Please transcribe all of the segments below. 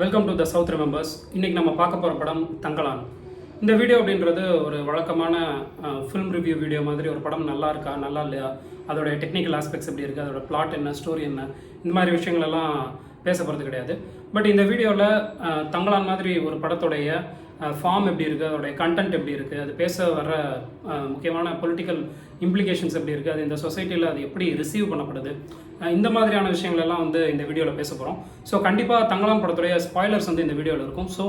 Welcome to the South Remembers இன்றைக்கி நம்ம பார்க்க போகிற படம் தங்கலான் இந்த வீடியோ அப்படின்றது ஒரு வழக்கமான ஃபிலிம் ரிவ்யூ வீடியோ மாதிரி ஒரு படம் நல்லா இருக்கா நல்லா இல்லையா? அதோட டெக்னிக்கல் ஆஸ்பெக்ட்ஸ் எப்படி இருக்குது அதோட பிளாட் என்ன ஸ்டோரி என்ன? இந்த மாதிரி விஷயங்கள் எல்லாம் பேச போகிறது கிடையாது. பட் இந்த வீடியோவில் தங்கலான் மாதிரி ஒரு படத்துடைய ஃபார்ம் எப்படி இருக்குது அதோடைய கண்டென்ட் எப்படி இருக்குது அது பேச வர முக்கியமான பொலிட்டிக்கல் இம்ப்ளிகேஷன்ஸ் எப்படி இருக்குது அது இந்த சொசைட்டியில் அது எப்படி ரிசீவ் பண்ணப்படுது? இந்த மாதிரியான விஷயங்கள் எல்லாம் வந்து இந்த வீடியோவில் பேச போகிறோம் ஸோ கண்டிப்பாக தங்கலாம் படத்துடைய ஸ்பாய்லர்ஸ் வந்து இந்த வீடியோவில் இருக்கும். ஸோ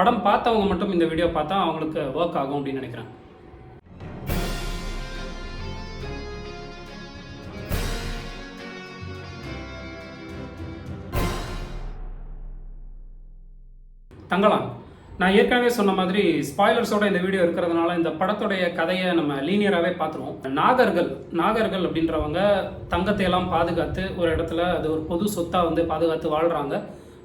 படம் பார்த்தவங்க மட்டும் இந்த வீடியோ பார்த்தா அவங்களுக்கு ஒர்க் ஆகும் அப்படின்னு நினைக்கிறேன். தங்கலாம் நான் ஏற்கனவே சொன்ன மாதிரி ஸ்பாய்லர்ஸோட இந்த வீடியோ இருக்கிறதுனால இந்த படத்துடைய கதையை நம்ம லீனியராகவே பார்த்துருவோம். நாகர்கள் நாகர்கள் அப்படின்றவங்க தங்கத்தை எல்லாம் பாதுகாத்து ஒரு இடத்துல அது ஒரு பொது சொத்தாக வந்து பாதுகாத்து வாழ்கிறாங்க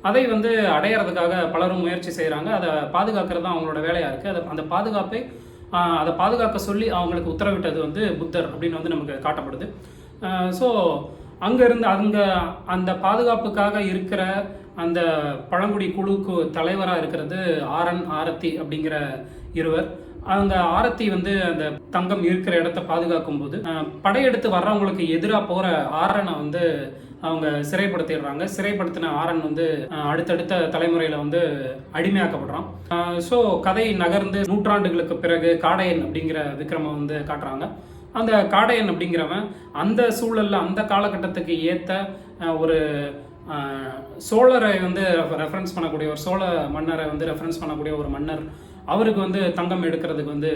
அதை வந்து அடையிறதுக்காக பலரும் முயற்சி செய்கிறாங்க அதை பாதுகாக்கிறது தான் அவங்களோட வேலையாக இருக்குது அதை அந்த பாதுகாப்பை அதை பாதுகாக்க சொல்லி அவங்களுக்கு உத்தரவிட்டது வந்து புத்தர் அப்படின்னு வந்து நமக்கு காட்டப்படுது. ஸோ அங்கே இருந்து அங்கே அந்த பாதுகாப்புக்காக இருக்கிற அந்த பழங்குடி குழுக்கு தலைவராக இருக்கிறது ஆரன் ஆரத்தி அப்படிங்கிற இருவர். அவங்க ஆரத்தி வந்து அந்த தங்கம் இருக்கிற இடத்த பாதுகாக்கும் போது படையெடுத்து வர்றவங்களுக்கு எதிராக போகிற ஆரனை வந்து அவங்க சிறைப்படுத்திடுறாங்க. சிறைப்படுத்தின ஆரன் வந்து அடுத்தடுத்த தலைமுறையில் வந்து அடிமையாக்கப்படுறான். ஸோ கதை நகர்ந்து நூற்றாண்டுகளுக்கு பிறகு காடையன் அப்படிங்கிற விக்ரம வந்து காட்டுறாங்க. அந்த காடையன் அப்படிங்கிறவன் அந்த சூழலில் அந்த காலகட்டத்துக்கு ஏற்ற ஒரு சோழரை வந்து ரெஃபரன்ஸ் பண்ணக்கூடிய ஒரு சோழ மன்னரை வந்து ரெஃபரன்ஸ் பண்ணக்கூடிய ஒரு மன்னர் அவருக்கு வந்து தங்கம் எடுக்கிறதுக்கு வந்து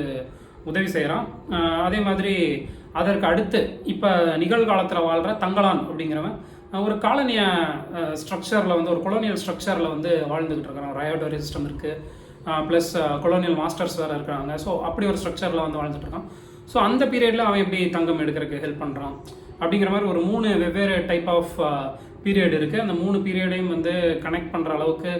உதவி செய்கிறான் அதே மாதிரி அதற்கு அடுத்து இப்போ நிகழ்காலத்தில் வாழ்கிற தங்கலான் அப்படிங்கிறவன் ஒரு காலனிய ஸ்ட்ரக்சரில் வந்து ஒரு கொலோனியல் ஸ்ட்ரக்சரில் வந்து வாழ்ந்துக்கிட்டு இருக்கிறான். ரயோடோரி சிஸ்டம் இருக்குது ப்ளஸ் கொலோனியல் மாஸ்டர்ஸ் வேறு இருக்கிறாங்க. ஸோ அப்படி ஒரு ஸ்ட்ரக்சரில் வந்து வாழ்ந்துட்டு இருக்கான். ஸோ அந்த பீரியடில் அவன் எப்படி தங்கம் எடுக்கிறதுக்கு ஹெல்ப் பண்ணுறான் அப்படிங்கிற மாதிரி ஒரு மூணு வெவ்வேறு டைப் ஆஃப் பீரியட் இருக்குது அந்த மூணு பீரியடையும் வந்து கனெக்ட் பண்ணுற அளவுக்கு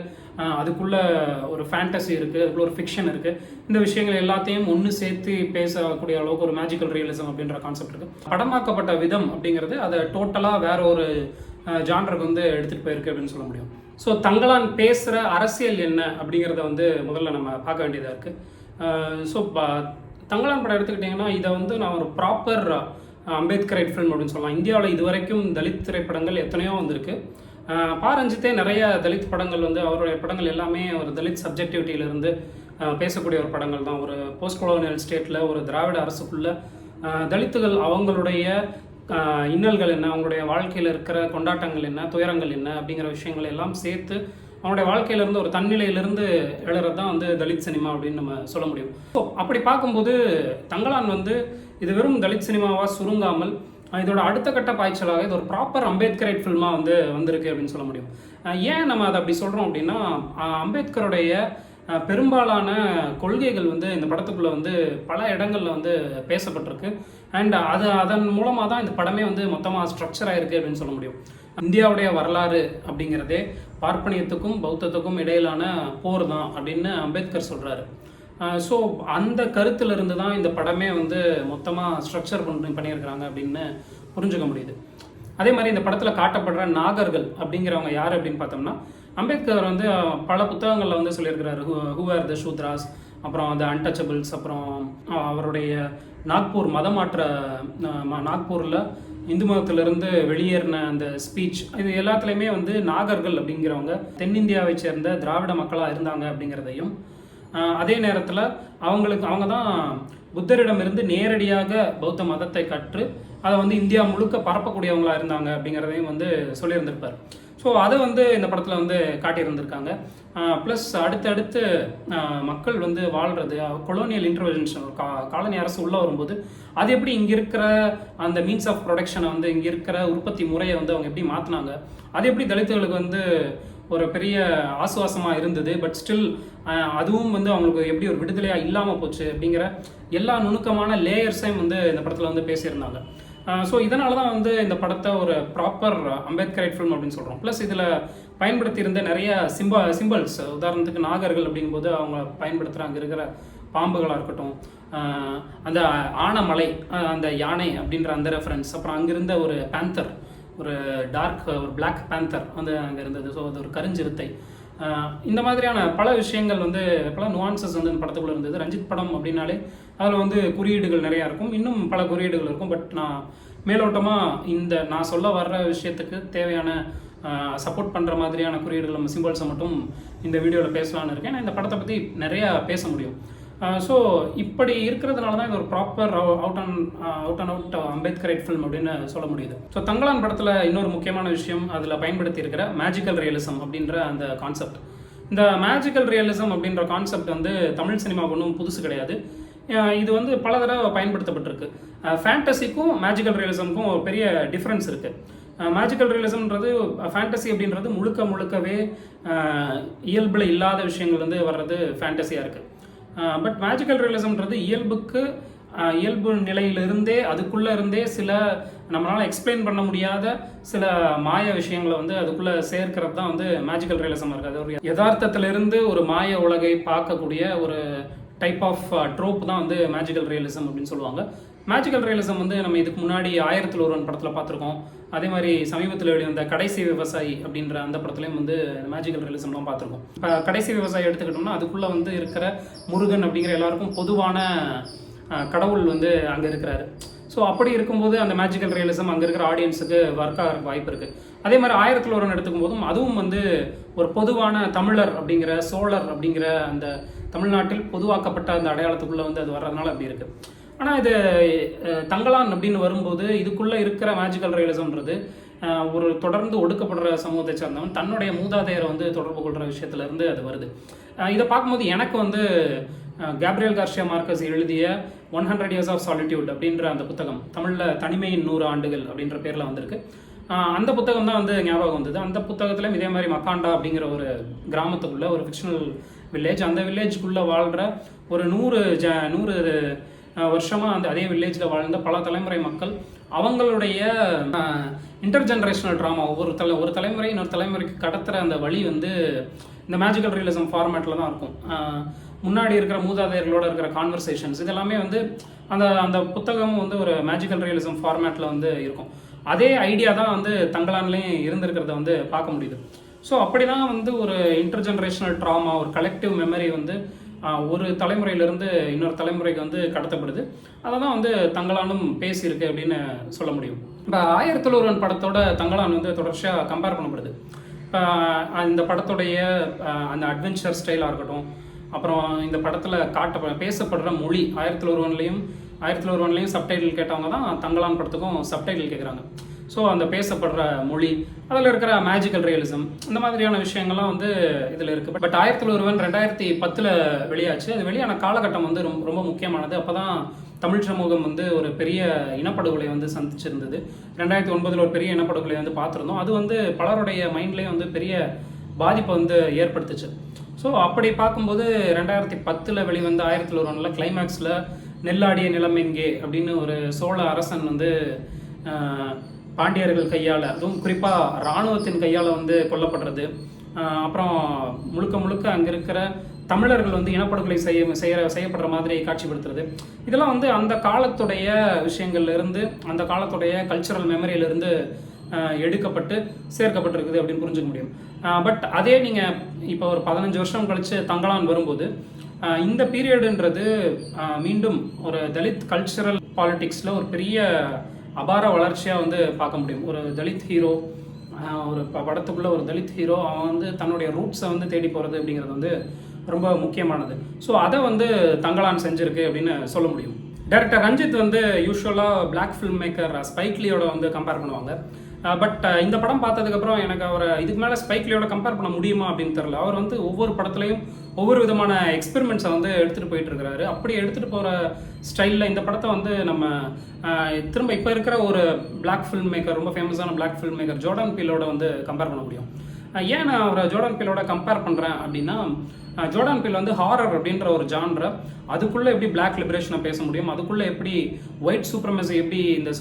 அதுக்குள்ளே அதுக்குள்ள ஒரு ஃபேண்டசி இருக்குது அதுக்குள்ள ஒரு ஃபிக்ஷன் இருக்குது இந்த விஷயங்கள் எல்லாத்தையும் ஒன்று சேர்த்து பேசக்கூடிய அளவுக்கு ஒரு மேஜிக்கல் ரியலிசம் அப்படின்ற கான்செப்ட் இருக்குது படமாக்கப்பட்ட விதம் அப்படிங்கிறது அதை டோட்டலாக வேற ஒரு ஜான்ருக்கு வந்து எடுத்துகிட்டு போயிருக்கு அப்படின்னு சொல்ல முடியும். ஸோ தங்களான் பேசுகிற அரசியல் என்ன அப்படிங்கிறத வந்து முதல்ல நம்ம பார்க்க வேண்டியதாக இருக்குது ஸோ தங்களான் படம் எடுத்துக்கிட்டிங்கன்னா இதை வந்து நான் ஒரு ப்ராப்பர் அம்பேத்கரைட் ஃபிலிம் அப்படின்னு சொல்லலாம். இந்தியாவில் இதுவரைக்கும் தலித் திரைப்படங்கள் எத்தனையோ வந்திருக்கு. பாரஞ்சித்தே நிறைய தலித் படங்கள் வந்து அவருடைய படங்கள் எல்லாமே ஒரு தலித் சப்ஜெக்டிவிட்டியிலிருந்து பேசக்கூடிய ஒரு படங்கள் தான். ஒரு போஸ்ட் கொலோனியல் ஸ்டேட்டில் ஒரு திராவிட அரசுக்குள்ள தலித்துகள் அவங்களுடைய இன்னல்கள் என்ன அவங்களுடைய வாழ்க்கையில் இருக்கிற கொண்டாட்டங்கள் என்ன துயரங்கள் என்ன அப்படிங்கிற விஷயங்கள் எல்லாம் சேர்த்து அவனுடைய வாழ்க்கையிலேருந்து ஒரு தன்னிலையிலிருந்து எழுறது தான் வந்து தலித் சினிமா அப்படின்னு நம்ம சொல்ல முடியும். ஸோ அப்படி பார்க்கும்போது தங்கலான் வந்து இது வெறும் தலித் சினிமாவாக சுருங்காமல் இதோட அடுத்த கட்ட பாய்ச்சலாக இது ஒரு ப்ராப்பர் அம்பேத்கரைட் ஃபில்மாக வந்து வந்திருக்கு அப்படின்னு சொல்ல முடியும். ஏன் நம்ம அதை அப்படி சொல்கிறோம் அப்படின்னா அம்பேத்கருடைய பெரும்பாலான கொள்கைகள் வந்து இந்த படத்துக்குள்ளே வந்து பல இடங்களில் வந்து பேசப்பட்டிருக்கு. அண்ட் அது அதன் மூலமாக தான் இந்த படமே வந்து மொத்தமாக ஸ்ட்ரக்சர் ஆயிருக்கு அப்படின்னு சொல்ல முடியும். இந்தியாவுடைய வரலாறு அப்படிங்கிறதே பார்ப்பனியத்துக்கும் பௌத்தத்துக்கும் இடையிலான போர் தான் அப்படின்னு அம்பேத்கர் சொல்கிறாரு ஸோ அந்த கருத்துல இருந்து தான் இந்த படமே வந்து மொத்தமாக ஸ்ட்ரக்சர் பண்ணி பண்ணியிருக்கிறாங்க அப்படின்னு புரிஞ்சுக்க முடியுது. அதே மாதிரி இந்த படத்தில் காட்டப்படுற நாகர்கள் அப்படிங்கிறவங்க யார் அப்படின்னு பார்த்தோம்னா அம்பேத்கர் வந்து பல புத்தகங்களில் வந்து சொல்லியிருக்கிறாரு. ஹூஆர் த சூத்ராஸ் அப்புறம் அந்த அன்டச்சபிள்ஸ் அப்புறம் அவருடைய நாக்பூர் மதமாற்ற நாக்பூரில் இந்து மதத்திலிருந்து வெளியேறின அந்த ஸ்பீச் இது எல்லாத்துலேயுமே வந்து நாகர்கள் அப்படிங்கிறவங்க தென்னிந்தியாவை சேர்ந்த திராவிட மக்களாக இருந்தாங்க அப்படிங்கிறதையும் அதே நேரத்தில் அவங்களுக்கு அவங்க தான் புத்தரிடமிருந்து நேரடியாக பௌத்த மதத்தை கற்று அதை வந்து இந்தியா முழுக்க பரப்பக்கூடியவங்களாக இருந்தாங்க அப்படிங்கிறதையும் வந்து சொல்லியிருந்திருப்பார். ஸோ அதை வந்து இந்த படத்தில் வந்து காட்டியிருந்திருக்காங்க. ப்ளஸ் அடுத்தடுத்து மக்கள் வந்து வாழ்கிறது கொலோனியல் இன்டர்வென்ஷன் கா காலனி அரசு உள்ளே வரும்போது அது எப்படி இங்கே இருக்கிற அந்த மீன்ஸ் ஆஃப் ப்ரொடக்ஷனை வந்து இங்கே இருக்கிற உற்பத்தி முறையை வந்து அவங்க எப்படி மாற்றினாங்க அது எப்படி தலித்துகளுக்கு வந்து ஒரு பெரிய ஆசுவாசமாக இருந்தது? பட் ஸ்டில் அதுவும் வந்து அவங்களுக்கு எப்படி ஒரு விடுதலையாக இல்லாமல் போச்சு அப்படிங்கிற எல்லா நுணுக்கமான லேயர்ஸையும் வந்து இந்த படத்தில் வந்து பேசியிருந்தாங்க. ஸோ இதனால தான் வந்து இந்த படத்தை ஒரு ப்ராப்பர் அம்பேத்கரைட் ஃபிலிம் அப்படின்னு சொல்கிறோம் ப்ளஸ் இதில் பயன்படுத்தியிருந்த நிறைய சிம்பா சிம்பிள்ஸ் உதாரணத்துக்கு நாகர்கள் அப்படிங்கும்போது அவங்க பயன்படுத்துகிற அங்கே இருக்கிற பாம்புகளாக இருக்கட்டும் அந்த ஆனமலை அந்த யானை அப்படின்ற அந்த ரெஃபரன்ஸ் அப்புறம் அங்கிருந்த ஒரு பேந்தர் ஒரு டார்க் ஒரு பிளாக் பேந்தர் வந்து அங்கே இருந்தது. ஸோ அது ஒரு கருஞ்சிறுத்தை. இந்த மாதிரியான பல விஷயங்கள் வந்து பல நுவான்சஸ் வந்து இந்த படத்துக்குள்ளே இருந்தது. ரஞ்சித் படம் அப்படின்னாலே அதில் வந்து குறியீடுகள் நிறையா இருக்கும். இன்னும் பல குறியீடுகள் இருக்கும். பட் நான் மேலோட்டமாக இந்த நான் சொல்ல வர்ற விஷயத்துக்கு தேவையான சப்போர்ட் பண்ணுற மாதிரியான குறியீடுகள் நம்ம சிம்பிள்ஸை மட்டும் இந்த வீடியோவில் பேசலான்னு இருக்கேன். நான் இந்த படத்தை பற்றி நிறையா பேச முடியும். ஸோ இப்படி இருக்கிறதுனால தான் இது ஒரு proper out and out and out Ambedkarite film அப்படின்னு சொல்ல முடியுது. ஸோ தங்கலான் படத்தில் இன்னொரு முக்கியமான விஷயம் அதில் பயன்படுத்தி இருக்கிற மேஜிக்கல் ரியலிசம் அப்படின்ற அந்த கான்செப்ட் இந்த மேஜிக்கல் ரியலிசம் அப்படின்ற கான்செப்ட் வந்து தமிழ் சினிமாவுக்கு ஒன்றும் புதுசு கிடையாது. இது வந்து பல தடவை பயன்படுத்தப்பட்டிருக்கு. ஃபேண்டசிக்கும் மேஜிக்கல் ரியலிசமுக்கும் ஒரு பெரிய டிஃப்ரென்ஸ் இருக்குது மேஜிக்கல் ரியலிசம்ன்றது ஃபேண்டசி அப்படின்றது முழுக்க முழுக்கவே இயல்பில் இல்லாத விஷயங்கள் வந்து வர்றது ஃபேண்டசியாக இருக்குது பட் மேஜிக்கல் ரியலிசம்ன்றது இயல்புக்கு இயல்பு நிலையிலிருந்தே அதுக்குள்ளே இருந்தே சில நம்மளால் எக்ஸ்பிளைன் பண்ண முடியாத சில மாய விஷயங்களை வந்து அதுக்குள்ளே சேர்க்கிறது தான் வந்து மேஜிக்கல் ரியலிசம் இருக்குது அது ஒரு யதார்த்தத்திலிருந்து ஒரு மாய உலகை பார்க்கக்கூடிய ஒரு டைப் ஆஃப் ட்ரோப் தான் வந்து மேஜிக்கல் ரியலிசம் அப்படின்னு சொல்லுவாங்க. மேஜிக்கல் ரியலிசம் வந்து நம்ம இதுக்கு முன்னாடி ஆயிரத்தில் ஒருவன் படத்தில் பார்த்துருக்கோம். அதே மாதிரி சமீபத்தில் வெளிவந்த கடைசி விவசாயி அப்படின்ற அந்த படத்துலையும் வந்து மேஜிக்கல் ரியலிசம்லாம் பார்த்துருக்கோம். இப்போ கடைசி விவசாயி எடுத்துக்கிட்டோம்னா அதுக்குள்ளே வந்து இருக்கிற முருகன் அப்படிங்கிற எல்லாருக்கும் பொதுவான கடவுள் வந்து அங்கே இருக்கிறாரு. ஸோ அப்படி இருக்கும்போது அந்த மேஜிக்கல் ரியலிசம் அங்கே இருக்கிற ஆடியன்ஸுக்கு ஒர்க் ஆகிற வாய்ப்பு இருக்குது அதே மாதிரி ஆயிரத்தில் ஒருவன் எடுத்துக்கும் போதும் அதுவும் வந்து ஒரு பொதுவான தமிழர் அப்படிங்கிற சோழர் அப்படிங்கிற அந்த தமிழ்நாட்டில் பொதுவாக்கப்பட்ட அந்த அடையாளத்துக்குள்ளே வந்து அது வர்றதுனால அப்படி இருக்குது ஆனால் இது தங்கலான் அப்படின்னு வரும்போது இதுக்குள்ளே இருக்கிற மேஜிக்கல் ரியலிசம்ன்றது ஒரு தொடர்ந்து ஒடுக்கப்படுற சமூகத்தை சேர்ந்தவன் தன்னுடைய மூதாதையரை வந்து தொடர்பு கொள்கிற விஷயத்துலேருந்து அது வருது. இதை பார்க்கும்போது எனக்கு வந்து கேப்ரியல் கார்ஷியா மார்க்கஸ் எழுதிய one hundred years of solitude அப்படின்ற அந்த புத்தகம் தமிழில் தனிமையின் நூறு ஆண்டுகள் அப்படின்ற பேரில் வந்திருக்கு. அந்த புத்தகம் தான் வந்து ஞாபகம் வந்தது. அந்த புத்தகத்திலும் இதே மாதிரி மக்காண்டா அப்படிங்கிற ஒரு கிராமத்துக்குள்ளே ஒரு ஃபிக்ஷனல் வில்லேஜ் அந்த வில்லேஜ்குள்ளே வாழ்கிற ஒரு நூறு ஜ நூறு வருஷமாக அந்த அதே வில்லேஜில் வாழ்ந்த பல தலைமுறை மக்கள் அவங்களுடைய இன்டர் ஜென்ரேஷனல் ட்ராமா ஒவ்வொரு தலை ஒரு தலைமுறை இன்னொரு தலைமுறைக்கு கடத்துகிற அந்த வழி வந்து இந்த மேஜிக்கல் ரியலிசம் ஃபார்மேட்டில் தான் இருக்கும். முன்னாடி இருக்கிற மூதாதையர்களோட இருக்கிற கான்வர்சேஷன்ஸ் இதெல்லாமே வந்து அந்த அந்த புத்தகமும் வந்து ஒரு மேஜிக்கல் ரியலிசம் ஃபார்மேட்டில் வந்து இருக்கும். அதே ஐடியா தான் வந்து தங்களான்லேயும் இருந்திருக்கிறத வந்து பார்க்க முடியுது. ஸோ அப்படி தான் வந்து ஒரு இன்டர் ஜென்ரேஷனல் ட்ராமா ஒரு கலெக்டிவ் மெமரி வந்து ஒரு தலைமுறையிலிருந்து இன்னொரு தலைமுறைக்கு வந்து கடத்தப்படுது. அதை தான் வந்து தங்களானும் பேசியிருக்கு அப்படின்னு சொல்ல முடியும். இப்போ ஆயிரத்தில் படத்தோட தங்களான் வந்து தொடர்ச்சியாக கம்பேர் பண்ணப்படுது. இப்போ இந்த படத்துடைய அந்த அட்வென்ச்சர் ஸ்டைலாக இருக்கட்டும் அப்புறம் இந்த படத்தில் காட்ட பேசப்படுற மொழி ஆயிரத்தில் ஒருவன்லேயும் ஆயிரத்தில் ஒருவன்லேயும் சப்டைட்டில் கேட்டவங்க தான் தங்களான் படத்துக்கும் சப்டைட்டில் கேட்குறாங்க ஸோ அந்த பேசப்படுற மொழி அதில் இருக்கிற மேஜிக்கல் ரியலிசம் இந்த மாதிரியான விஷயங்கள்லாம் வந்து இதில் இருக்குது பட் ஆயிரத்தில் ஒருவன் ரெண்டாயிரத்தி பத்தில் வெளியாச்சு. அது வெளியான காலகட்டம் வந்து ரொம்ப ரொம்ப முக்கியமானது. அப்போ தான் தமிழ் சமூகம் வந்து ஒரு பெரிய இனப்படுகொலை வந்து சந்திச்சிருந்தது. ரெண்டாயிரத்தி ஒன்பதில் ஒரு பெரிய இனப்படுகொலை வந்து பார்த்துருந்தோம். அது வந்து பலருடைய மைண்ட்லேயும் வந்து பெரிய பாதிப்பை வந்து ஏற்படுத்துச்சு. ஸோ அப்படி பார்க்கும்போது ரெண்டாயிரத்தி பத்தில் வெளிவந்த ஆயிரத்தி ஒருவனில் கிளைமேக்ஸில் நெல்லாடிய நிலம் எங்கே? அப்படின்னு ஒரு சோழ அரசன் வந்து பாண்டியர்கள் கையால் அதுவும் குறிப்பாக இராணுவத்தின் கையால் வந்து கொல்லப்படுறது. அப்புறம் முழுக்க முழுக்க அங்கே இருக்கிற தமிழர்கள் வந்து இனப்படுகொலை செய்ய செய்ய செய்யப்படுற மாதிரி காட்சிப்படுத்துறது. இதெல்லாம் வந்து அந்த காலத்துடைய விஷயங்கள்லேருந்து அந்த காலத்துடைய கல்ச்சுரல் மெமரியிலிருந்து எடுக்கப்பட்டு சேர்க்கப்பட்டிருக்குது அப்படின்னு புரிஞ்சுக்க முடியும். பட் அதே நீங்கள் இப்போ ஒரு பதினஞ்சு வருஷம் கழித்து தங்கலான் வரும்போது இந்த பீரியடுன்றது மீண்டும் ஒரு தலித் கல்ச்சுரல் பாலிட்டிக்ஸில் ஒரு பெரிய அபார வளர்ச்சியாக வந்து பார்க்க முடியும். ஒரு தலித் ஹீரோ ஒரு ப- ஒரு தலித் ஹீரோ அவன் வந்து தன்னுடைய ரூட்ஸை வந்து தேடி போகிறது அப்படிங்கிறது வந்து ரொம்ப முக்கியமானது. ஸோ அதை வந்து தங்கலான் செஞ்சுருக்கு அப்படின்னு சொல்ல முடியும். டேரக்டர் ரஞ்சித் வந்து யூஸ்வலாக பிளாக் ஃபில்ம் மேக்கர் ஸ்பைக்லியோட வந்து கம்பேர் பண்ணுவாங்க. பட் இந்த படம் பார்த்ததுக்கப்புறம் எனக்கு அவரை இதுக்கு மேலே ஸ்பைக்லியோட கம்பேர் பண்ண முடியுமா அப்படின்னு தெரில அவர் வந்து ஒவ்வொரு படத்துலையும் ஒவ்வொரு விதமான எக்ஸ்பெரிமெண்ட்ஸை வந்து எடுத்துகிட்டு போயிட்டு இருக்கிறாரு அப்படி எடுத்துகிட்டு போகிற ஸ்டைலில் இந்த படத்தை வந்து நம்ம திரும்ப இப்போ இருக்கிற ஒரு பிளாக் ஃபில்ம் மேக்கர் ரொம்ப ஃபேமஸான பிளாக் ஃபில்ம் மேக்கர் ஜோர்டன் பீலோட வந்து கம்பேர் பண்ண முடியும். ஏன் நான் அவரை ஜோர்டன் பீலோட கம்பேர் பண்ணுறேன் அப்படின்னா ஜோர்டான் பில் வந்து ஹாரர் அப்படின்ற ஒரு ஜான்ற அதுக்குள்ளே எப்படி பிளாக் லிபரேஷனை பேச முடியும்? அதுக்குள்ளே எப்படி ஒயிட் சூப்பர்மசி எப்படி இந்த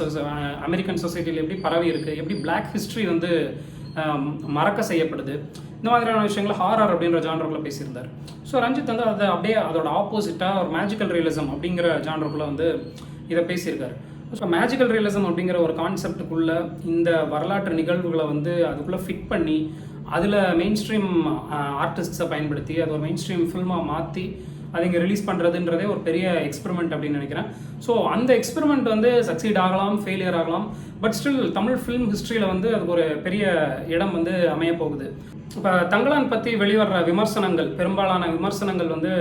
அமெரிக்கன் சொசைட்டியில் எப்படி பரவி இருக்கு? எப்படி பிளாக் ஹிஸ்ட்ரி வந்து மறக்க செய்யப்படுது? இந்த மாதிரியான விஷயங்களை ஹாரர் அப்படின்ற ஜானருக்குள்ள பேசியிருந்தார். ஸோ ரஞ்சித் வந்து அதை அப்படியே அதோட ஆப்போசிட்டாக ஒரு மேஜிக்கல் ரியலிசம் அப்படிங்கிற ஜானருக்குள்ள வந்து இதை பேசியிருக்காரு. ஸோ மேஜிக்கல் ரியலிசம் அப்படிங்கிற ஒரு கான்செப்டுக்குள்ளே இந்த வரலாற்று நிகழ்வுகளை வந்து அதுக்குள்ளே ஃபிட் பண்ணி அதில் மெயின் ஸ்ட்ரீம் ஆர்டிஸ்ட்ஸை பயன்படுத்தி அது ஒரு மெயின் ஸ்ட்ரீம் ஃபில்மாக மாற்றி அது இங்கே ரிலீஸ் பண்ணுறதுன்றதே ஒரு பெரிய எக்ஸ்பெரிமெண்ட் அப்படின்னு நினைக்கிறேன். ஸோ அந்த எக்ஸ்பெரிமெண்ட் வந்து சக்சீட் ஆகலாம் ஃபெயிலியர் ஆகலாம் பட் ஸ்டில் தமிழ் ஃபிலிம் ஹிஸ்ட்ரியில் வந்து அதுக்கு ஒரு பெரிய இடம் வந்து அமைய போகுது. இப்போ தங்களான் பற்றி வெளிவர்ற விமர்சனங்கள் பெரும்பாலான விமர்சனங்கள் வந்து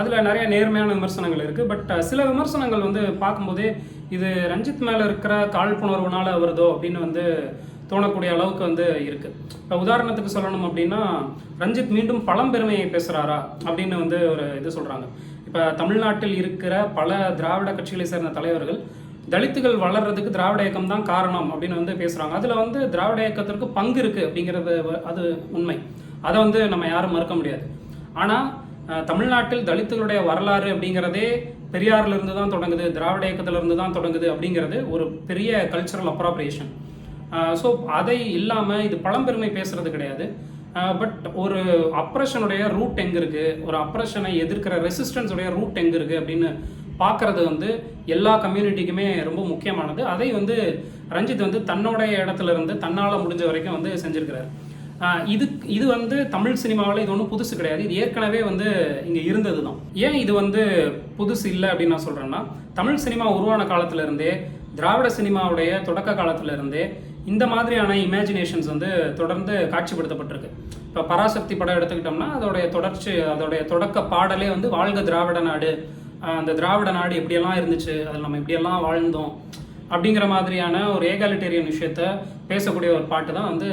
அதில் நிறைய நேர்மையான விமர்சனங்கள் இருக்குது பட் சில விமர்சனங்கள் வந்து பார்க்கும்போதே இது ரஞ்சித் மேலே இருக்கிற காழ்ப்புணர்வுனால வருதோ அப்படின்னு வந்து தோணக்கூடிய அளவுக்கு வந்து இருக்கு. இப்போ உதாரணத்துக்கு சொல்லணும் அப்படின்னா ரஞ்சித் மீண்டும் பழம்பெருமையை பேசுகிறாரா அப்படின்னு வந்து ஒரு இது சொல்கிறாங்க இப்போ தமிழ்நாட்டில் இருக்கிற பல திராவிட கட்சிகளை சேர்ந்த தலைவர்கள் தலித்துகள் வளர்றதுக்கு திராவிட இயக்கம் தான் காரணம் அப்படின்னு வந்து பேசுகிறாங்க அதில் வந்து திராவிட இயக்கத்திற்கு பங்கு இருக்குது அப்படிங்கிறது அது உண்மை. அதை வந்து நம்ம யாரும் மறுக்க முடியாது. ஆனால் தமிழ்நாட்டில் தலித்துகளுடைய வரலாறு அப்படிங்கிறதே பெரியாரிலிருந்து தான் தொடங்குது திராவிட இயக்கத்திலிருந்து தான் தொடங்குது அப்படிங்கிறது ஒரு பெரிய கல்ச்சரல் அப்ராப்ரியேஷன் ஸோ அதை இல்லாமல் இது பழம்பெருமை பேசுறது கிடையாது. பட் ஒரு அப்ரஷனுடைய ரூட் எங்கே இருக்குது ஒரு அப்ரஷனை எதிர்க்கிற ரெசிஸ்டன்ஸுடைய ரூட் எங்கே இருக்குது அப்படின்னு பார்க்கறது வந்து எல்லா கம்யூனிட்டிக்குமே ரொம்ப முக்கியமானது. அதை வந்து ரஞ்சித் வந்து தன்னுடைய இடத்துல இருந்து தன்னால் முடிஞ்ச வரைக்கும் வந்து செஞ்சிருக்கிறார். இது இது வந்து தமிழ் சினிமாவில் இது ஒன்றும் புதுசு கிடையாது. இது ஏற்கனவே வந்து இங்கே இருந்தது தான் ஏன் இது வந்து புதுசு இல்லை அப்படின்னு நான் சொல்கிறேன்னா தமிழ் சினிமா உருவான காலத்திலேருந்தே திராவிட சினிமாவுடைய தொடக்க காலத்துல இருந்தே இந்த மாதிரியான இமேஜினேஷன்ஸ் வந்து தொடர்ந்து காட்சிப்படுத்தப்பட்டிருக்கு. இப்போ பராசக்தி படம் எடுத்துக்கிட்டோம்னா அதோடைய தொடர்ச்சி அதோடைய தொடக்க பாடலே வந்து வாழ்க திராவிட நாடு. அந்த திராவிட நாடு எப்படியெல்லாம் இருந்துச்சு அதில் நம்ம எப்படியெல்லாம் வாழ்ந்தோம் அப்படிங்கிற மாதிரியான ஒரு ஏகாலிட்டேரியன் விஷயத்த பேசக்கூடிய ஒரு பாட்டு தான் வந்து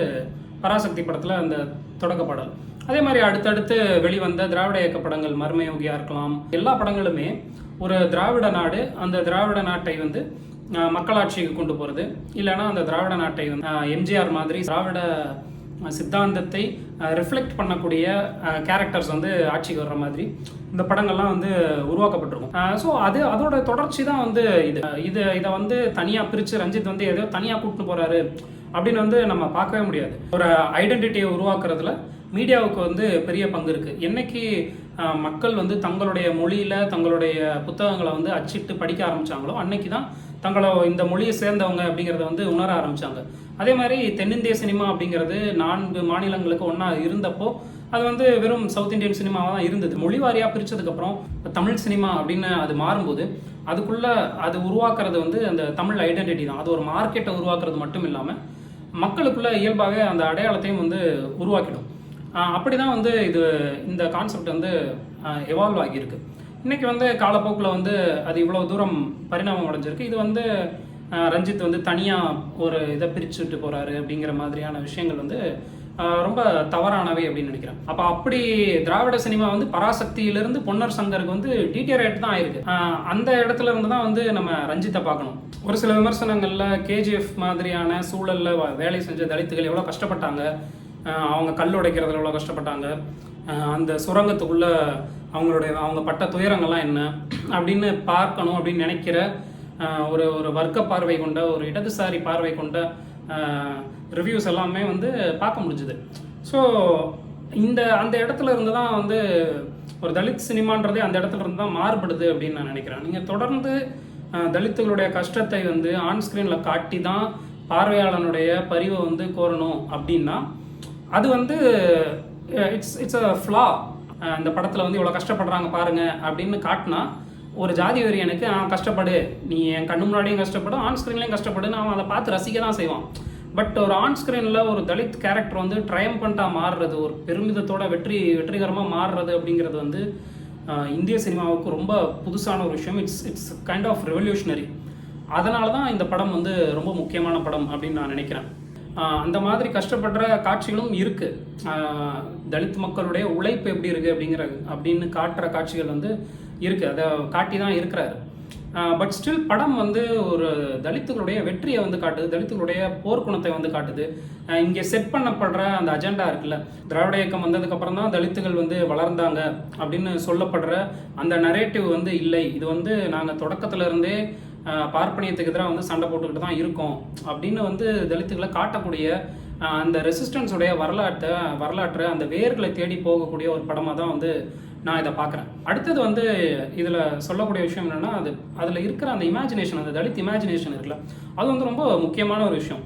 பராசக்தி படத்தில் அந்த தொடக்க பாடல். அதே மாதிரி அடுத்தடுத்து வெளிவந்த திராவிட இயக்க படங்கள் மர்மயோகியாக இருக்கலாம் எல்லா படங்களுமே ஒரு திராவிட நாடு அந்த திராவிட நாட்டை வந்து மக்களாட்சிக்கு கொண்டு போகிறது இல்லைன்னா அந்த திராவிட நாட்டை எம்ஜிஆர் மாதிரி திராவிட சித்தாந்தத்தை ரிஃப்ளெக்ட் பண்ணக்கூடிய கேரக்டர்ஸ் வந்து ஆட்சிக்கு வர்ற மாதிரி இந்த படங்கள்லாம் வந்து உருவாக்கப்பட்டிருக்கும். ஸோ அது அதோட தொடர்ச்சி தான் வந்து இது. இது இதை வந்து தனியாக பிரித்து ரஞ்சித் வந்து எதோ தனியாக கூப்பிட்டு போகிறாரு அப்படின்னு வந்து நம்ம பார்க்கவே முடியாது. ஒரு ஐடென்டிட்டியை உருவாக்குறதுல மீடியாவுக்கு வந்து பெரிய பங்கு இருக்குது என்னைக்கு மக்கள் வந்து தங்களுடைய மொழியில் தங்களுடைய புத்தகங்களை வந்து அச்சிட்டு படிக்க ஆரம்பிச்சாங்களோ அன்னைக்கு தான் தங்களை இந்த மொழியை சேர்ந்தவங்க அப்படிங்கிறத வந்து உணர ஆரம்பித்தாங்க அதே மாதிரி தென்னிந்திய சினிமா அப்படிங்கிறது நான்கு மாநிலங்களுக்கு ஒன்றா இருந்தப்போ அது வந்து வெறும் சவுத் இந்தியன் சினிமாவாக தான் இருந்தது. மொழி வாரியாக பிரித்ததுக்கப்புறம் தமிழ் சினிமா அப்படின்னு அது மாறும்போது அதுக்குள்ளே அது உருவாக்குறது வந்து அந்த தமிழ் ஐடென்டிட்டி தான். அது ஒரு மார்க்கெட்டை உருவாக்குறது மட்டும் இல்லாமல் மக்களுக்குள்ள இயல்பாகவே அந்த அடையாளத்தையும் வந்து உருவாக்கிடும். அப்படி தான் வந்து இது இந்த கான்செப்ட் வந்து எவால்வ் ஆகியிருக்கு. இன்னைக்கு வந்து காலப்போக்கில் வந்து அது இவ்வளோ தூரம் பரிணாமம் அடைஞ்சிருக்கு. இது வந்து ரஞ்சித் வந்து தனியாக ஒரு இதை பிரிச்சுட்டு போகிறாரு அப்படிங்கிற மாதிரியான விஷயங்கள் வந்து ரொம்ப தவறானவை அப்படின்னு நினைக்கிறேன். அப்போ அப்படி திராவிட சினிமா வந்து பராசக்தியிலிருந்து பொன்னர் சங்கருக்கு வந்து டிடிஆர் தான் ஆயிருக்கு. அந்த இடத்துல இருந்து தான் வந்து நம்ம ரஞ்சித்தை பார்க்கணும். ஒரு சில விமர்சனங்களில் கேஜிஎஃப் மாதிரியான சூழலில் வேலை செஞ்ச தலித்துகள் எவ்வளோ கஷ்டப்பட்டாங்க. அவங்க கல் உடைக்கிறதுல எவ்வளோ கஷ்டப்பட்டாங்க. அந்த சுரங்கத்துக்குள்ள அவங்களுடைய அவங்க பட்ட துயரங்கள்லாம் என்ன அப்படின்னு பார்க்கணும் அப்படின்னு நினைக்கிற ஒரு ஒரு வர்க்க பார்வை கொண்ட ஒரு இடதுசாரி பார்வை கொண்ட ரிவ்யூஸ் எல்லாமே வந்து பார்க்க முடிஞ்சுது. ஸோ இந்த அந்த இடத்துல இருந்து தான் வந்து ஒரு தலித் சினிமான்றதே அந்த இடத்துல இருந்து தான் மாறுபடுது அப்படின்னு நான் நினைக்கிறேன். நீங்கள் தொடர்ந்து தலித்துகளுடைய கஷ்டத்தை வந்து ஆன் ஸ்க்ரீனில் காட்டி தான் பார்வையாளனுடைய பரிவை வந்து கோரணும் அப்படின்னா அது வந்து இட்ஸ் இட்ஸ் அ ஃப்ளா இந்த படத்தில் வந்து இவ்வளோ கஷ்டப்படுறாங்க பாருங்கள் அப்படின்னு காட்டினா ஒரு ஜாதி வெறியனுக்கு ஆ கஷ்டப்படு. நீ என் கண்ணு முன்னாடியும் கஷ்டப்படும் ஆன் ஸ்க்ரீன்லேயும் கஷ்டப்படுன்னு அவன் அதை பார்த்து ரசிக்க தான் செய்வான். பட் ஒரு ஆன் ஸ்க்ரீனில் ஒரு தலித் கேரக்டர் வந்து ட்ரையம் மாறுறது ஒரு பெருமிதத்தோட வெற்றி வெற்றிகரமாக மாறுறது அப்படிங்கிறது வந்து இந்திய சினிமாவுக்கு ரொம்ப புதுசான ஒரு விஷயம். It's it's kind of revolutionary அதனால தான் இந்த படம் வந்து ரொம்ப முக்கியமான படம் அப்படின்னு நான் நினைக்கிறேன். அந்த மாதிரி கஷ்டப்படுற காட்சிகளும் இருக்குது தலித் மக்களுடைய உழைப்பு எப்படி இருக்குது அப்படிங்கிற அப்படின்னு காட்டுற காட்சிகள் வந்து இருக்குது அதை காட்டி தான் இருக்கிறாரு. பட் ஸ்டில் படம் வந்து ஒரு தலித்துகளுடைய வெற்றியை வந்து காட்டுது. தலித்துகளுடைய போர்க்குணத்தை வந்து காட்டுது. இங்கே செட் பண்ணப்படுற அந்த அஜெண்டா இருக்குல்ல திராவிட இயக்கம் வந்ததுக்கப்புறம் தான் தலித்துகள் வந்து வளர்ந்தாங்க அப்படின்னு சொல்லப்படுற அந்த நரேட்டிவ் வந்து இல்லை. இது வந்து நாங்கள் தொடக்கத்துலேருந்தே இருந்தே பார்ப்பனியத்துக்கு எதிராக வந்து சண்டை போட்டுக்கிட்டு தான் இருக்கும். அப்படின்னு வந்து தலித்துக்களை காட்டக்கூடிய அந்த ரெசிஸ்டன்ஸுடைய வரலாற்றை வரலாற்றை அந்த வேர்களை தேடி போகக்கூடிய ஒரு படமாக தான் வந்து நான் இதை பார்க்குறேன். அடுத்தது வந்து இதில் சொல்லக்கூடிய விஷயம் என்னென்னா அது அதில் இருக்கிற அந்த இமேஜினேஷன் அந்த தலித் இமேஜினேஷன் இருக்குல்ல அது வந்து ரொம்ப முக்கியமான ஒரு விஷயம்.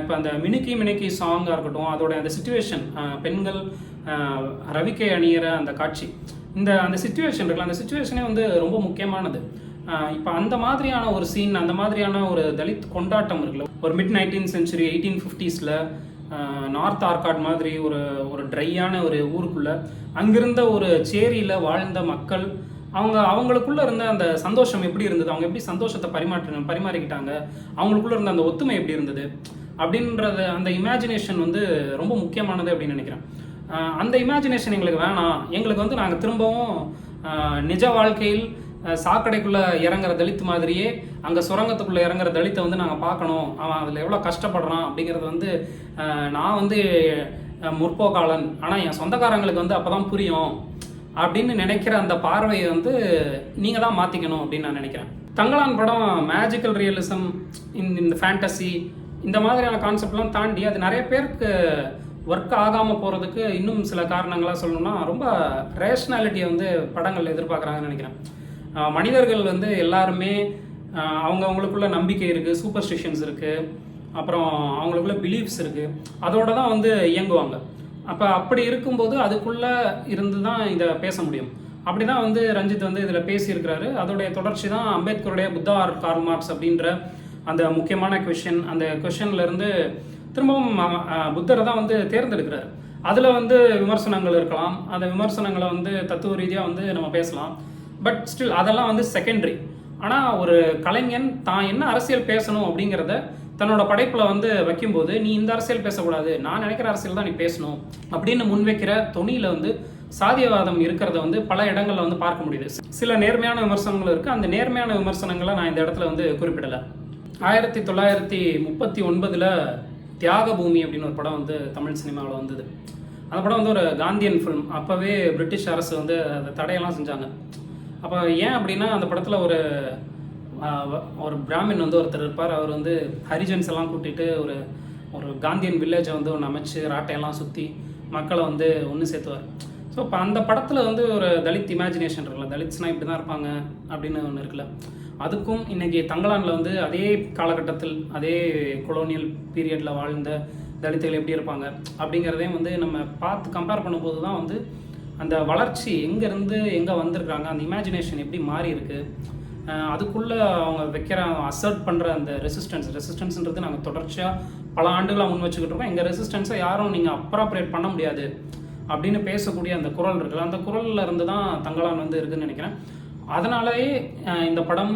இப்போ அந்த மினுக்கி மினுக்கி சாங்காக இருக்கட்டும் அதோட அந்த சுச்சுவேஷன் பெண்கள் ரவிக்கை அணியிற அந்த காட்சி. இந்த அந்த சுச்சுவேஷன் இருக்குல்ல அந்த சுச்சுவேஷனே வந்து ரொம்ப முக்கியமானது. இப்போ அந்த மாதிரியான ஒரு சீன் அந்த மாதிரியான ஒரு தலித் கொண்டாட்டம் இருக்குல்ல ஒரு மிட் நைன்டீன் சென்ச்சுரி எயிட்டீன் ஃபிஃப்டிஸில் நார்த் ஆர்காட் மாதிரி ஒரு ஒரு ட்ரையான ஒரு ஊருக்குள்ளே அங்கிருந்த ஒரு சேரியில் வாழ்ந்த மக்கள் அவங்க அவங்களுக்குள்ள இருந்த அந்த சந்தோஷம் எப்படி இருந்தது? அவங்க எப்படி சந்தோஷத்தை பரிமாற்ற பரிமாறிக்கிட்டாங்க? அவங்களுக்குள்ள இருந்த அந்த ஒத்துமை எப்படி இருந்தது? அப்படின்றது அந்த இமேஜினேஷன் வந்து ரொம்ப முக்கியமானது அப்படின்னு நினைக்கிறேன். அந்த இமேஜினேஷன் எங்களுக்கு வேணாம். எங்களுக்கு வந்து நாங்கள் திரும்பவும் நிஜ வாழ்க்கையில் சாக்கடைக்குள்ளே இறங்குற தலித் மாதிரியே அங்கே சுரங்கத்துக்குள்ளே இறங்குற தலித்தை வந்து நாங்கள் பார்க்கணும். அவன் அதில் எவ்வளோ கஷ்டப்படுறான் அப்படிங்கிறது வந்து நான் வந்து முற்போக்காளன். ஆனால் என் சொந்தக்காரங்களுக்கு வந்து அப்போ தான் புரியும். அப்படின்னு நினைக்கிற அந்த பார்வையை வந்து நீங்கள் தான் மாற்றிக்கணும் அப்படின்னு நான் நினைக்கிறேன். தங்களான் படம் மேஜிக்கல் ரியலிசம் இந்த இந்த ஃபேண்டசி இந்த மாதிரியான கான்செப்ட்லாம் தாண்டி அது நிறைய பேருக்கு ஒர்க் ஆகாமல் போகிறதுக்கு இன்னும் சில காரணங்களாக சொல்லணும்னா ரொம்ப ரேஷ்னாலிட்டியை வந்து படங்கள் எதிர்பார்க்குறாங்கன்னு நினைக்கிறேன். மனிதர்கள் வந்து எல்லாருமே ஆஹ் நம்பிக்கை இருக்குது சூப்பர் ஸ்டிஷன்ஸ் இருக்குது அப்புறம் அவங்களுக்குள்ள பிலீஃப்ஸ் இருக்குது அதோட தான் வந்து இயங்குவாங்க. அப்போ அப்படி இருக்கும்போது அதுக்குள்ளே இருந்து தான் இதை பேச முடியும். அப்படி தான் வந்து ரஞ்சித் வந்து இதில் பேசியிருக்கிறாரு. அதோடைய தொடர்ச்சி தான் அம்பேத்கருடைய புத்தா ஆர் கார்ல் மார்க்ஸ் அப்படின்ற அந்த முக்கியமான கொஷின் அந்த கொஷன்லேருந்து திரும்பவும் புத்தரை தான் வந்து தேர்ந்தெடுக்கிறார். அதில் வந்து விமர்சனங்கள் இருக்கலாம். அந்த விமர்சனங்களை வந்து தத்துவ ரீதியாக வந்து நம்ம பேசலாம். பட் ஸ்டில் அதெல்லாம் வந்து செகண்டரி ஆனால் ஒரு கலைஞன் தான் என்ன அரசியல் பேசணும் அப்படிங்கிறத தன்னோட படைப்பில் வந்து வைக்கும்போது நீ இந்த அரசியல் பேசக்கூடாது. நான் நினைக்கிற அரசியல் தான் நீ பேசணும். அப்படின்னு முன்வைக்கிற தொனியில் வந்து சாதியவாதம் இருக்கிறத வந்து பல இடங்களில் வந்து பார்க்க முடியுது. சில நேர்மையான விமர்சனங்கள் இருக்குது அந்த நேர்மையான விமர்சனங்களை நான் இந்த இடத்துல வந்து குறிப்பிடலை. ஆயிரத்தி தொள்ளாயிரத்தி முப்பத்தி ஒன்பதில் தியாக பூமி அப்படின்னு ஒரு படம் வந்து தமிழ் சினிமாவில் வந்தது. அந்த படம் வந்து ஒரு காந்தியன் ஃபிலிம் அப்போவே பிரிட்டிஷ் அரசு வந்து அதை தடையெல்லாம் செஞ்சாங்க. அப்போ ஏன் அப்படின்னா அந்த படத்தில் ஒரு ஒரு பிராமின் வந்து ஒருத்தர் இருப்பார். அவர் வந்து ஹரிஜன்ஸ் எல்லாம் கூட்டிகிட்டு ஒரு ஒரு காந்தியன் வில்லேஜை வந்து ஒன்று அமைச்சு ராட்டையெல்லாம் சுற்றி மக்களை வந்து ஒன்று சேர்த்துவார். ஸோ இப்போ அந்த படத்தில் வந்து ஒரு தலித் இமேஜினேஷன் இருக்குல்ல தலித்ஸ்னால் இப்படி தான் இருப்பாங்க அப்படின்னு ஒன்று இருக்குல்ல. அதுக்கும் இன்றைக்கி தங்களானில் வந்து அதே காலகட்டத்தில் அதே கொலோனியல் பீரியடில் வாழ்ந்த தலித்துகள் எப்படி இருப்பாங்க அப்படிங்கிறதையும் வந்து நம்ம பார்த்து கம்பேர் பண்ணும்போது தான் வந்து அந்த வளர்ச்சி எங்கேருந்து எங்கே வந்திருக்காங்க அந்த இமேஜினேஷன் எப்படி மாறி இருக்கு அதுக்குள்ளே அவங்க வைக்கிற அசர்ட் பண்ணுற அந்த ரெசிஸ்டன்ஸ் ரெசிஸ்டன்ஸ்ன்றது நாங்கள் தொடர்ச்சியாக பல ஆண்டுகளாக முன் வச்சுக்கிட்டு இருக்கோம். எங்கள் ரெசிஸ்டன்ஸை யாரும் நீங்கள் அப்ராப்ரேட் பண்ண முடியாது அப்படின்னு பேசக்கூடிய அந்த குரல் இருக்குல்ல அந்த குரலில் இருந்து தான் தங்களான் வந்து இருக்குன்னு நினைக்கிறேன். அதனாலேயே இந்த படம்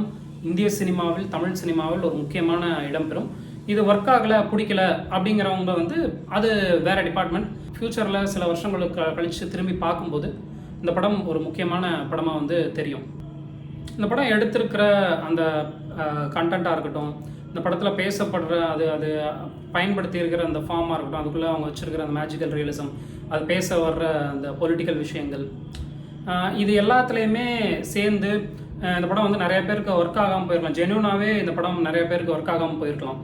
இந்திய சினிமாவில் தமிழ் சினிமாவில் ஒரு முக்கியமான இடம் பெறும். இது ஒர்க் ஆகலை பிடிக்கல அப்படிங்கிறவங்க வந்து அது வேற டிபார்ட்மெண்ட் ஃப்யூச்சரில் சில வருஷங்களுக்கு கழித்து கழிச்சு திரும்பி பார்க்கும்போது இந்த படம் ஒரு முக்கியமான படமாக வந்து தெரியும். இந்த படம் எடுத்திருக்கிற அந்த கண்டென்ட்டாக இருக்கட்டும் இந்த படத்தில் பேசப்படுற அது அது பயன்படுத்தி இருக்கிற அந்த ஃபார்மாக இருக்கட்டும் அதுக்குள்ளே அவங்க வச்சுருக்கிற அந்த மேஜிக்கல் ரியலிசம் அது பேச வர்ற அந்த பொலிட்டிக்கல் விஷயங்கள் இது எல்லாத்துலேயுமே சேர்ந்து இந்த படம் வந்து நிறைய பேருக்கு ஒர்க் ஆகாமல் போயிருக்கலாம். ஜென்யூனாகவே இந்த படம் நிறைய பேருக்கு ஒர்க் ஆகாமல் போயிருக்கலாம்.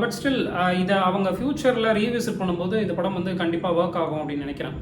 பட் ஸ்டில் இதை அவங்க ஃப்யூச்சரில் ரீவிசிட் பண்ணும்போது இந்த படம் வந்து கண்டிப்பாக ஒர்க் ஆகும் அப்படின்னு நினைக்கிறேன்.